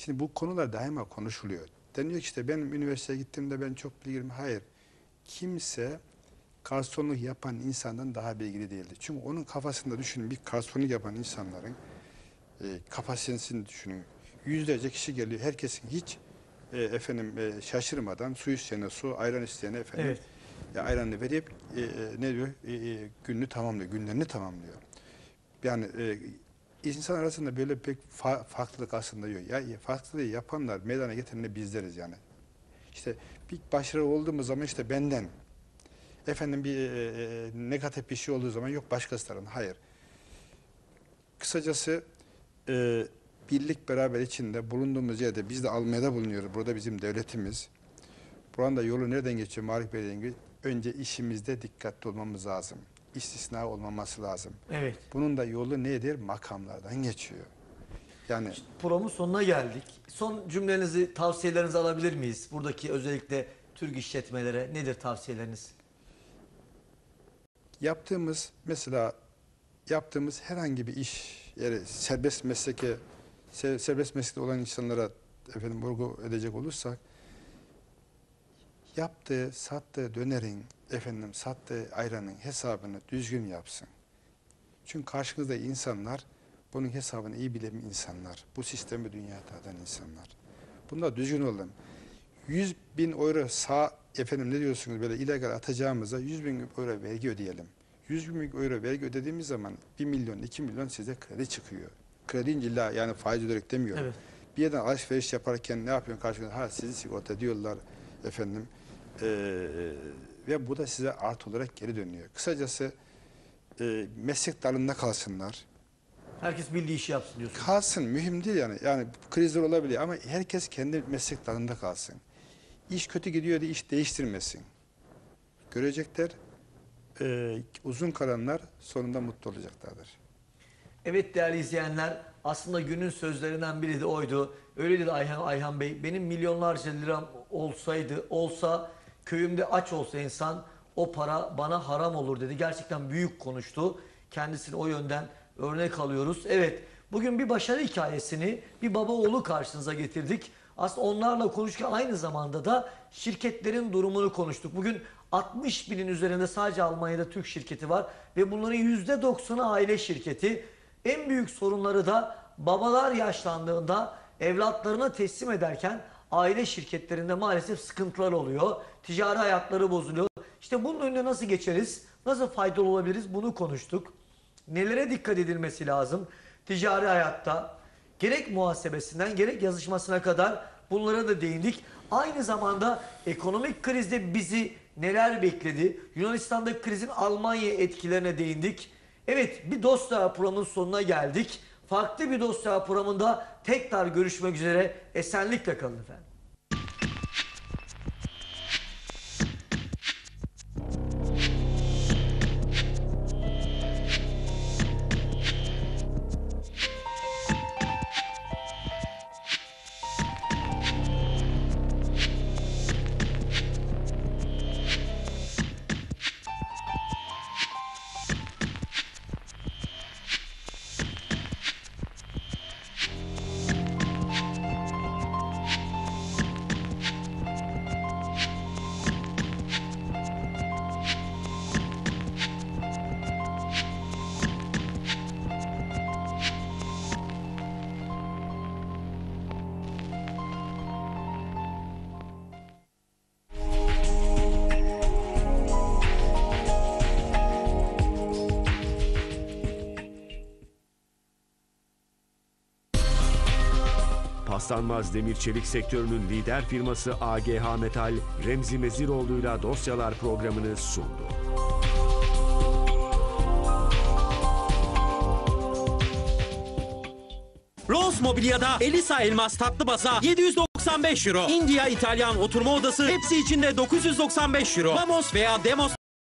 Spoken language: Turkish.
Şimdi bu konular daima konuşuluyor. Deniyor ki işte benim üniversiteye gittiğimde ben çok bilgiliyim. Hayır. Kimse garsonluk yapan insandan daha bilgili değildir. Çünkü onun kafasında düşünün bir garsonluk yapan insanların e, kapasitesini düşünün. Yüzlerce kişi geliyor. Herkesin hiç e, efendim e, şaşırmadan su isteyene su, ayran isteyene efendim Evet. ya ayranını verip e, e, ne diyor? E, e, gününü tamamlıyor, günlerini tamamlıyor. Yani e, insan arasında böyle pek fa- farklılık aslında yok. Ya farklılığı yapanlar, meydana getiren de bizleriz yani. İşte bir başarı olduğumuz zaman işte benden. Efendim bir e, e, negatif bir şey olduğu zaman yok başkası tarafından. Hayır. Kısacası e, birlik beraber içinde bulunduğumuz yerde biz de Almanya'da bulunuyoruz. Burada bizim devletimiz. Buranın da yolu nereden geçiyor Marif Bey dediğim gibi? Önce işimizde dikkatli olmamız lazım. İstisna olmaması lazım. Evet. Bunun da yolu nedir? Makamlardan geçiyor. Yani Programın sonuna geldik. Son cümlenizi, tavsiyelerinizi alabilir miyiz? Buradaki özellikle Türk işletmelere nedir tavsiyeleriniz? yaptığımız mesela yaptığımız herhangi bir iş yani serbest mesleke se- serbest meslekte olan insanlara efendim vurgu edecek olursak yaptığı, sattığı dönerin efendim sattığı ayranın hesabını düzgün yapsın. Çünkü karşınızda insanlar bunun hesabını iyi bilen insanlar. Bu sistemi dünyaya tadan insanlar. Bunda düzgün olun. 100 bin euro sağ efendim ne diyorsunuz böyle illegal atacağımıza 100 bin euro vergi ödeyelim. 100 bin euro vergi ödediğimiz zaman 1 milyon 2 milyon size kredi çıkıyor. Kredi illa yani faiz öderek demiyorum. Evet. Bir yerden alışveriş yaparken ne yapıyorsun karşılığında? Ha sizi sigorta diyorlar efendim. Ee, ve bu da size artı olarak geri dönüyor. Kısacası e, meslek dalında kalsınlar. Herkes bildiği işi yapsın diyorsun. Kalsın mühim değil yani. Yani krizler olabilir ama herkes kendi meslek dalında kalsın. İş kötü gidiyor diye iş değiştirmesin. Görecekler. e, uzun kalanlar sonunda mutlu olacaklardır. Evet değerli izleyenler aslında günün sözlerinden biri de oydu. Öyle dedi Ayhan, Ayhan Bey. Benim milyonlarca liram olsaydı, olsa köyümde aç olsa insan o para bana haram olur dedi. Gerçekten büyük konuştu. Kendisini o yönden örnek alıyoruz. Evet bugün bir başarı hikayesini bir baba oğlu karşınıza getirdik. Aslında onlarla konuşurken aynı zamanda da şirketlerin durumunu konuştuk. Bugün 60 binin üzerinde sadece Almanya'da Türk şirketi var ve bunların %90'ı aile şirketi. En büyük sorunları da babalar yaşlandığında evlatlarına teslim ederken aile şirketlerinde maalesef sıkıntılar oluyor. Ticari hayatları bozuluyor. İşte bunun önüne nasıl geçeriz? Nasıl faydalı olabiliriz? Bunu konuştuk. Nelere dikkat edilmesi lazım? Ticari hayatta gerek muhasebesinden gerek yazışmasına kadar bunlara da değindik. Aynı zamanda ekonomik krizde bizi neler bekledi? Yunanistan'daki krizin Almanya etkilerine değindik. Evet bir dosya programının sonuna geldik. Farklı bir dosya programında tekrar görüşmek üzere. Esenlikle kalın efendim. Paslanmaz demir çelik sektörünün lider firması AGH Metal, Remzi Meziroğlu'yla dosyalar programını sundu. Rose Mobilya'da Elisa Elmas tatlı baza 795 euro. India İtalyan oturma odası hepsi içinde 995 euro. Mamos veya Demos